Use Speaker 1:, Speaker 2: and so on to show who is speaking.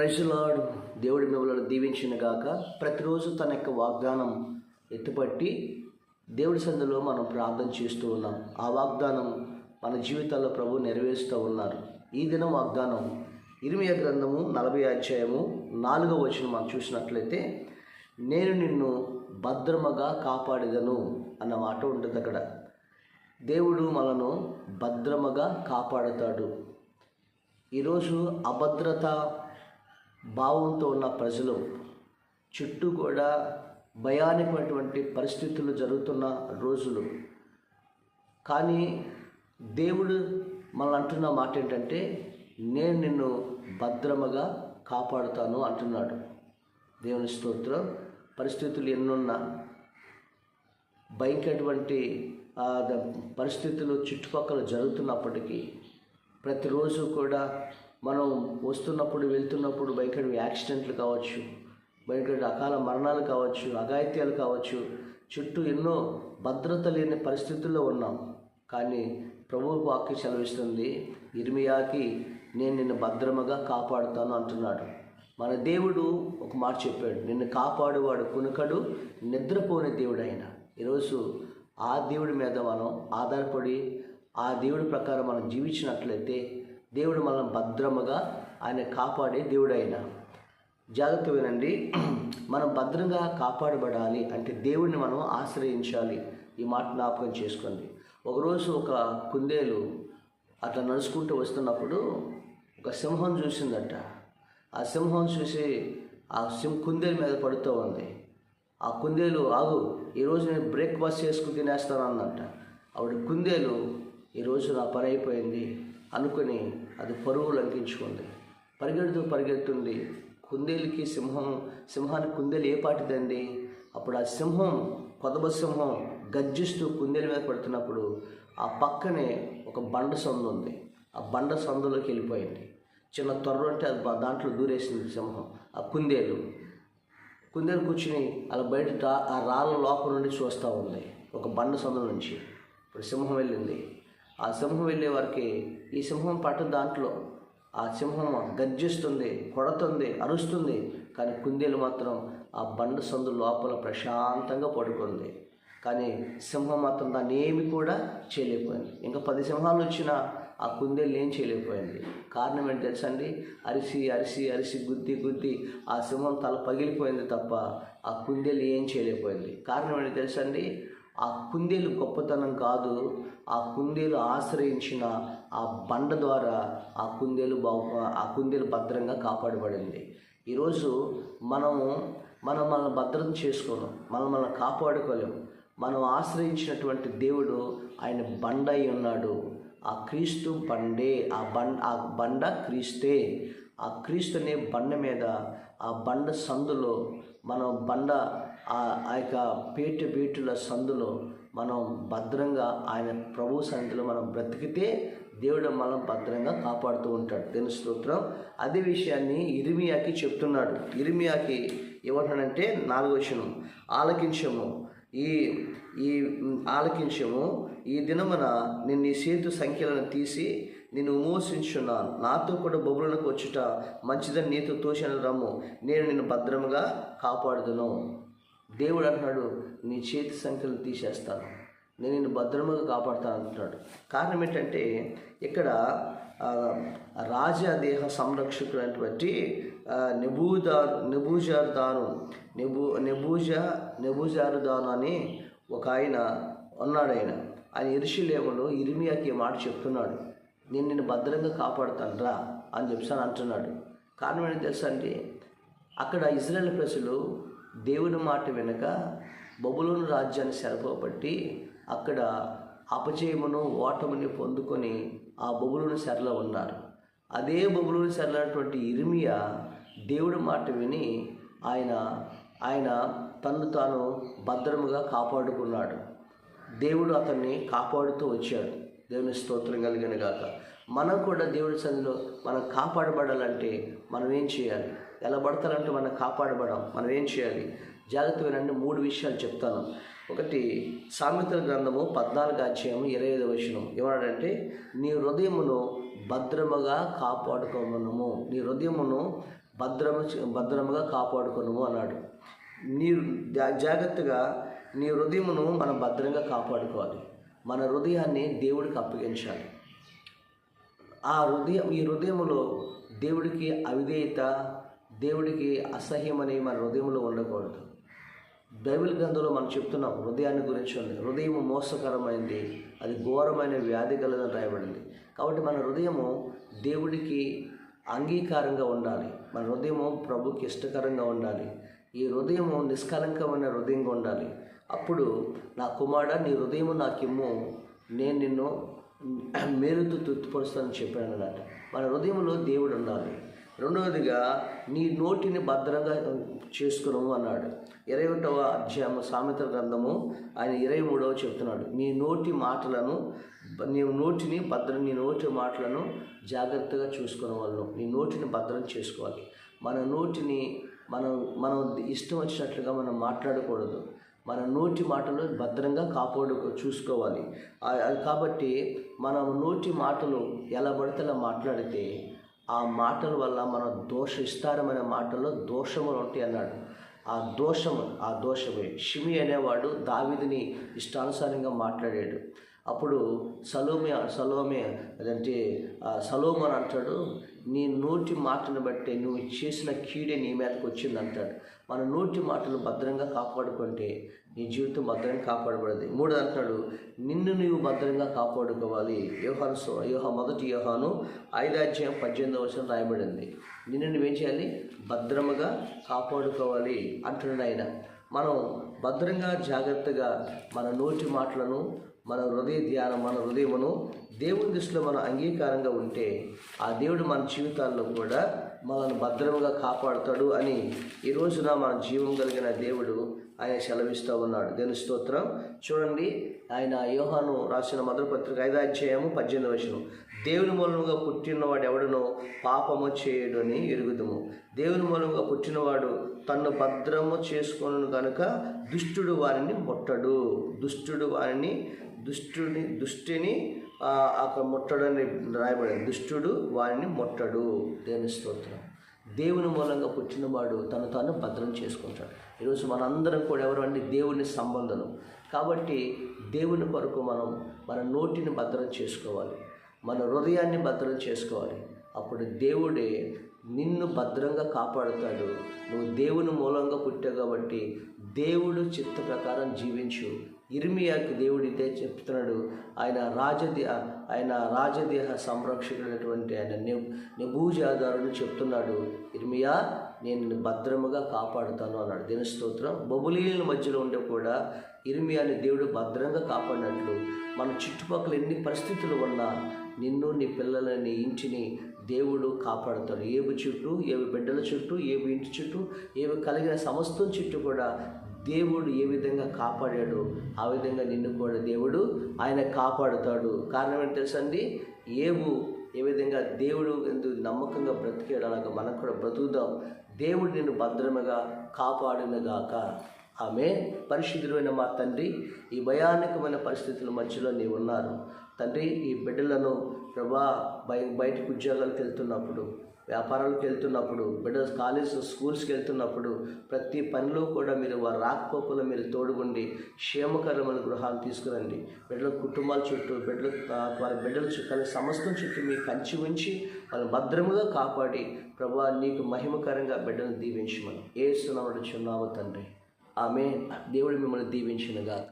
Speaker 1: ప్రజలాడు దేవుడి మిమ్మల్ని దీవించిన గాక. ప్రతిరోజు తన యొక్క వాగ్దానం ఎత్తుపట్టి దేవుడి సందులో మనం ప్రార్థన చేస్తూ ఉన్నాం. ఆ వాగ్దానం మన జీవితాల్లో ప్రభు నెరవేరుస్తూ ఉన్నారు. ఈ దినం వాగ్దానం ఇరిమియ గ్రంథము నలభై అధ్యాయము నాలుగవ వచ్చిన మనం చూసినట్లయితే నేను నిన్ను భద్రమగా కాపాడేదను అన్న మాట ఉంటుంది అక్కడ. దేవుడు మనను భద్రమగా కాపాడుతాడు. ఈరోజు అభద్రత భావంతో ఉన్న ప్రజలు చుట్టూ కూడా భయానకమైనటువంటి పరిస్థితులు జరుగుతున్న రోజులు. కానీ దేవుడు మనల్ని అంటున్న మాట ఏంటంటే నేను నిన్ను భద్రముగా కాపాడుతాను అంటున్నాడు. దేవుని స్తోత్రం. పరిస్థితులు ఎన్నున్నా భయంకరటువంటి పరిస్థితులు చుట్టుపక్కల జరుగుతున్నప్పటికీ ప్రతిరోజు కూడా మనం వస్తున్నప్పుడు వెళ్తున్నప్పుడు భయంకర యాక్సిడెంట్లు కావచ్చు భయంకర అకాల మరణాలు కావచ్చు అఘాయిత్యాలు కావచ్చు చుట్టూ ఎన్నో భద్రత లేని పరిస్థితుల్లో ఉన్నాం. కానీ ప్రభువు వాక్యం సెలవిస్తుంది ఇర్మియాకి నేను నిన్ను భద్రముగా కాపాడుతాను అంటున్నాడు. మన దేవుడు ఒక మాట చెప్పాడు నిన్ను కాపాడువాడు కునుకడు నిద్రపోని దేవుడు ఆయన ఈరోజు ఆ దేవుడి మీద మనం ఆధారపడి ఆ దేవుడి ప్రకారం మనం జీవించినట్లయితే దేవుడు మనం భద్రముగా ఆయన కాపాడే దేవుడు ఆయన జాగ్రత్త వినండి. మనం భద్రంగా కాపాడబడాలి అంటే దేవుడిని మనం ఆశ్రయించాలి. ఈ మాట జ్ఞాపకం చేసుకోండి. ఒకరోజు ఒక కుందేలు అట్లా నడుచుకుంటూ వస్తున్నప్పుడు ఒక సింహం చూసిందట. ఆ సింహం చూసి ఆ సింహ కుందేలు మీద పడుతూ ఉంది. ఆ కుందేలు ఆగు ఈరోజు నేను బ్రేక్ఫాస్ట్ చేసుకుని తినేస్తాను అన్నట్ట ఆవిడ కుందేలు ఈరోజు నా పని అయిపోయింది. అనుకుని అది పరువు లంకించుకుంది. పరిగెడుతూ పరిగెడుతుంది కుందేలుకి సింహం సింహానికి కుందేలు ఏ పాటిదండి? అప్పుడు ఆ సింహం కొదబ సింహం గర్జిస్తూ కుందేలు మీద పడుతున్నప్పుడు ఆ పక్కనే ఒక బండ సందు ఉంది. ఆ బండ సందులోకి వెళ్ళిపోయింది. చిన్న త్వర అంటే అది దాంట్లో దూరేసింది సింహం ఆ కుందేలు. కుందేలు కూర్చుని అలా బయట రా- ఆ రాళ్ళ లోపల నుండి చూస్తూ ఉంది ఒక బండ సందు నుంచి. ఇప్పుడు సింహం వెళ్ళింది. ఆ సింహం వెళ్ళే వారికి ఈ సింహం పట్టు దాంట్లో ఆ సింహం గర్జిస్తుంది కొడుతుంది అరుస్తుంది. కానీ కుందేలు మాత్రం ఆ బండ సందు లోపల ప్రశాంతంగా పడుకుంది. కానీ సింహం మాత్రం దాన్ని ఏమి కూడా చేయలేకపోయింది. ఇంకా పది సింహాలు వచ్చినా ఆ కుందేలు ఏం చేయలేకపోయింది. కారణం ఏంటి తెలుసండి అరిసి అరిసి అరిసి గుద్ది గుద్ది ఆ సింహం తల పగిలిపోయింది తప్ప ఆ కుందేలు ఏం చేయలేకపోయింది. కారణం ఏంటి తెలుసండి ఆ కుందేలు గొప్పతనం కాదు ఆ కుందేలు ఆశ్రయించిన ఆ బండ ద్వారా ఆ కుందేలు బాగు ఆ కుందేలు భద్రంగా కాపాడబడింది. ఈరోజు మనము మనం మన భద్రత చేసుకోలేం మనం మనం కాపాడుకోలేము. మనం ఆశ్రయించినటువంటి దేవుడు ఆయన బండ అయి ఉన్నాడు. ఆ క్రీస్తు బండే ఆ బండ ఆ బండ క్రీస్తే. ఆ క్రీస్తునే బండ మీద ఆ బండ సందులో మనం బండ ఆ ఆ యొక్క పేటు పేటుల సందులో మనం భద్రంగా ఆయన ప్రభు సన్నిధిలో మనం బ్రతికితే దేవుడు మనం భద్రంగా కాపాడుతూ ఉంటాడు. దీని స్తోత్రం. అదే విషయాన్ని ఇరిమియాకి చెప్తున్నాడు. ఇరిమియాకి ఏమంటాడంటే నాలుగో వచనం. ఆలకించము. ఈ ఈ ఆలకించము. ఈ దినమున నిన్న నీ సేతు సంఖ్యలను తీసి నేను విమోచించున్నాను నాతో కూడా బొబులకు వచ్చుట మంచిదని నీతో తోచిన రమ్ము. నేను నిన్ను భద్రముగా కాపాడుదును. దేవుడు అంటున్నాడు నీ చేతి సంఖ్యలు తీసేస్తాను. నేను నిన్ను భద్రముగా కాపాడుతాను అంటున్నాడు. కారణం ఏంటంటే ఇక్కడ ఆ, రాజదేహ సంరక్షకుడైనటువంటి ఆ, నెబూదా నిబూ నెబూ నెబూజ నెబూజారుదాను అని ఒక ఆయన ఉన్నాడు ఆయన ఆయన ఇరుషులేములో ఇరిమియాకి మాట చెప్తున్నాడు. నేను నిన్ను భద్రంగా కాపాడుతాను రా అని చెప్పాను అంటున్నాడు. కారణం ఏంటి తెలుసా అండి అక్కడ ఇజ్రాయెల్ ప్రజలు దేవుని మాట వెనుక బబులోను రాజ్యాన్ని సెలపబట్టి అక్కడ అపజయమును ఓటముని పొందుకొని ఆ బొబులోని సెరలో ఉన్నారు. అదే బొబులోని సెరలైనటువంటి ఇరిమియా దేవుడి మాట విని ఆయన ఆయన తన్ను తాను భద్రముగా కాపాడుకున్నాడు. దేవుడు అతన్ని కాపాడుతూ వచ్చాడు. దేవుని స్తోత్రం కలిగిన గాక. మనం కూడా దేవుడి సన్నిధిలో మనం కాపాడబడాలంటే మనం ఏం చేయాలి? ఎలా పడతారంటే మనం కాపాడబడం. మనం ఏం చేయాలి? జాగ్రత్తగా వినండి మూడు విషయాలు చెప్తాను. ఒకటి సామెతల గ్రంథము పద్నాలుగు అధ్యాయము ఇరవై ఐదు వచనం. ఏమన్నాడంటే నీ హృదయమును భద్రముగా కాపాడుకోమనము నీ హృదయమును భద్రమ భద్రముగా కాపాడుకునము అన్నాడు. నీ జా- జాగ్రత్తగా నీ హృదయమును మనం భద్రంగా కాపాడుకోవాలి. మన హృదయాన్ని దేవుడికి అప్పగించాలి. ఆ హృదయం ఈ హృదయంలో దేవుడికి అవిధేయత దేవుడికి అసహ్యమని మన హృదయంలో ఉండకూడదు. బైబిల్ గ్రంథంలో మనం చెప్తున్నాం హృదయాన్ని గురించి ఉంది. హృదయం మోసకరమైంది అది ఘోరమైన వ్యాధి కలదని రాయబడింది. కాబట్టి మన హృదయము దేవుడికి అంగీకారంగా ఉండాలి. మన హృదయము ప్రభుకి ఇష్టకరంగా ఉండాలి. ఈ హృదయము నిష్కలంకమైన హృదయంగా ఉండాలి. అప్పుడు నా కుమారుడ నీ హృదయము నాకిమ్ము. నేను నిన్ను మేలుతో తృప్తిపరుస్తానని చెప్పాను అన్నమాట మన హృదయంలో దేవుడు ఉండాలి. రెండవదిగా నీ నోటిని భద్రంగా చేసుకున్నాము అన్నాడు. ఇరవై ఒకటవ అధ్యాయం సామెతల గ్రంథము ఆయన ఇరవై మూడవ చెప్తున్నాడు. నీ నోటి మాటలను నీ నోటిని భద్రం నీ నోటి మాటలను జాగ్రత్తగా చూసుకునే వాళ్ళు నీ నోటిని భద్రం చేసుకోవాలి. మన నోటిని మనం మనం ఇష్టం వచ్చినట్లుగా మనం మాట్లాడకూడదు. మన నోటి మాటలు భద్రంగా కాపాడు చూసుకోవాలి. అది కాబట్టి మనం నోటి మాటలు ఎలా పడితే అలా మాట్లాడితే ఆ మాటల వల్ల మన దోష విస్తారమైన మాటల్లో దోషములు ఉంటాయి అన్నాడు. ఆ దోషము ఆ దోషమే. షిమి అనేవాడు దావిదిని ఇష్టానుసారంగా మాట్లాడాడు. అప్పుడు సలోమే సలోమే అదంటే సలోమన్ అంటాడు నీ నోటి మాటను బట్టి నువ్వు చేసిన కీడే నీ మీదకి వచ్చింది అంటాడు. మన నోటి మాటలు భద్రంగా కాపాడుకుంటే నీ జీవితం భద్రంగా కాపాడబడదు. మూడు అంటాడు నిన్ను నీవు భద్రంగా కాపాడుకోవాలి. యోహాను వ్యూహ యోహ మొదటి యోహాను ఐదాధ్యాయం పద్దెనిమిదవ వర్షం రాయబడింది. నిన్ను నువ్వేం చేయాలి? భద్రముగా కాపాడుకోవాలి అంటున్నాడు ఆయన. మనం భద్రంగా జాగ్రత్తగా మన నోటి మాటలను మన హృదయ ధ్యానం మన హృదయమును దేవుని దృష్టిలో మనం అంగీకారంగా ఉంటే ఆ దేవుడు మన జీవితాల్లో కూడా మనల్ని భద్రముగా కాపాడుతాడు అని ఈ రోజున మన జీవం కలిగిన దేవుడు ఆయన సెలవిస్తూ ఉన్నాడు. దేని స్తోత్రం. చూడండి ఆయన యోహాను రాసిన మధురపత్రిక పత్రిక ఐదో అధ్యాయము పద్దెనిమిది వచనం. దేవుని మూలముగా పుట్టినవాడు ఎవడునో పాపము చేయడు అని ఎరుగుదము. దేవుని మూలముగా పుట్టినవాడు తన్ను భద్రము చేసుకొను కనుక దుష్టుడు వారిని ముట్టడు. దుష్టుడు వారిని దుష్టుని దుష్టిని అక్కడ ముట్టడని రాయబడింది దుష్టుడు వారిని ముట్టడు. దేవుని స్తోత్రం. దేవుని మూలంగా పుట్టినవాడు తను తాను భద్రం చేసుకుంటాడు. ఈరోజు మనందరం కూడా ఎవరు అంటే దేవుని సంబంధం కాబట్టి దేవుని కొరకు మనం మన నోటిని భద్రం చేసుకోవాలి. మన హృదయాన్ని భద్రం చేసుకోవాలి. అప్పుడు దేవుడే నిన్ను భద్రంగా కాపాడుతాడు. నువ్వు దేవుని మూలంగా పుట్టావు కాబట్టి దేవుడు చిత్త ప్రకారం జీవించు. ఇర్మియాకి దేవుడితే చెప్తున్నాడు. ఆయన రాజదేహ ఆయన రాజదేహ సంరక్షకుడైనటువంటి ఆయన నిభూజాదారుడు చెప్తున్నాడు ఇర్మియా నేను భద్రముగా కాపాడుతాను అన్నాడు. దీని స్తోత్రం. బొబులీల మధ్యలో ఉండే కూడా ఇర్మియాని దేవుడు భద్రంగా కాపాడినట్లు. మన చుట్టుపక్కల ఎన్ని పరిస్థితులు ఉన్నా నిన్ను నీ పిల్లలని నీ ఇంటిని దేవుడు కాపాడుతాడు. ఏవి చుట్టూ ఏవి బిడ్డల చుట్టూ ఏవి ఇంటి చుట్టూ ఏవి కలిగిన సమస్తం చుట్టూ కూడా దేవుడు ఏ విధంగా కాపాడాడు ఆ విధంగా నిన్ను కూడా దేవుడు ఆయన కాపాడుతాడు. కారణం ఏంటి తెలుసండి? ఏవు ఏ విధంగా దేవుడు ఎందుకు నమ్మకంగా బ్రతికాడు అలాగా మనం కూడా బ్రతుకుదాం. దేవుడు నిన్ను భద్రముగా కాపాడినగాక ఆమె పరిశుద్ధుడైన మా తండ్రి ఈ భయానకమైన పరిస్థితుల మధ్యలో నీవు ఉన్నారు. తండ్రి ఈ బిడ్డలను ప్రభా బయ బయటకు ఉద్యోగాలకు వెళ్తున్నప్పుడు వ్యాపారాలకు వెళ్తున్నప్పుడు బిడ్డ కాలేజ్ స్కూల్స్కి వెళ్తున్నప్పుడు ప్రతి పనిలో కూడా మీరు వారు రాకపోకుండా మీరు తోడుగుండి క్షేమకరమైన గృహాలు తీసుకురండి. బిడ్డల కుటుంబాల చుట్టూ బిడ్డల వారి బిడ్డల చుట్టూ సమస్తం చుట్టూ మీ కంచి ఉంచి వాళ్ళని భద్రముగా కాపాడి ప్రభా నీకు మహిమకరంగా బిడ్డను దీవించమని. ఏ సునవడు చున్నాము తండ్రి. ఆమె దేవుడు మిమ్మల్ని దీవించినగాక.